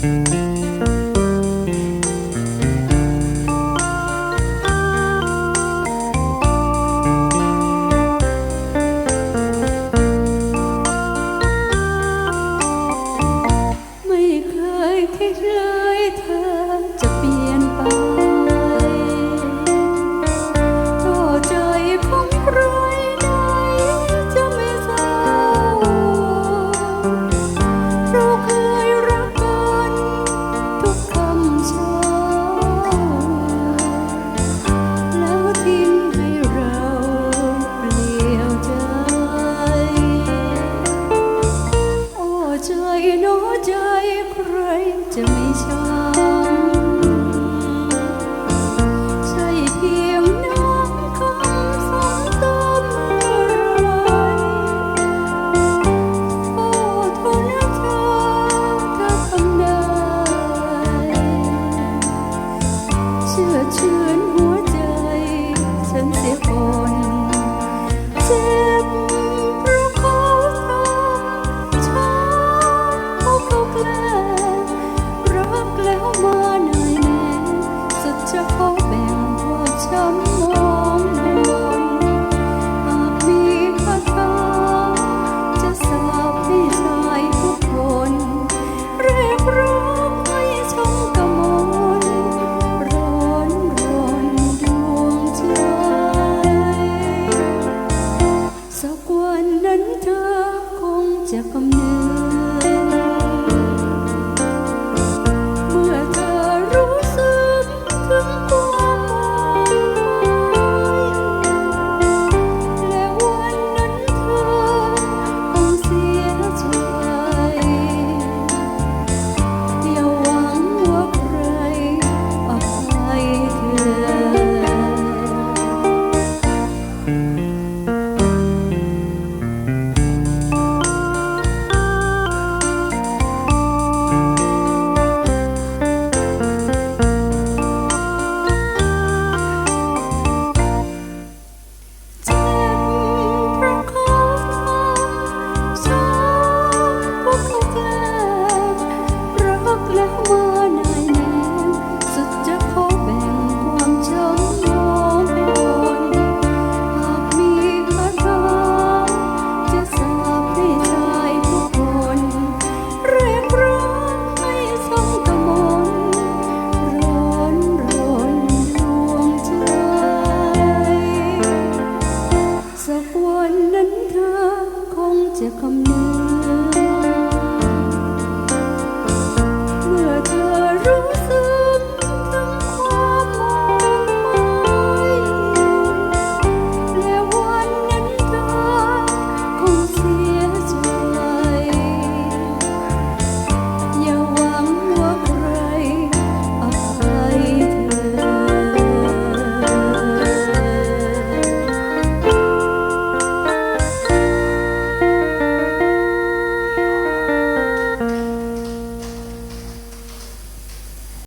ไม่ silêncio. จะพบแบ่งพวกช้ำมองเป็นบากมีคาาจะสาบให้ายทุกคนเรียกร้องให้ชมกมนร้อนรนดวงใจ สักวันนั้นเธอคงจะกำเนิด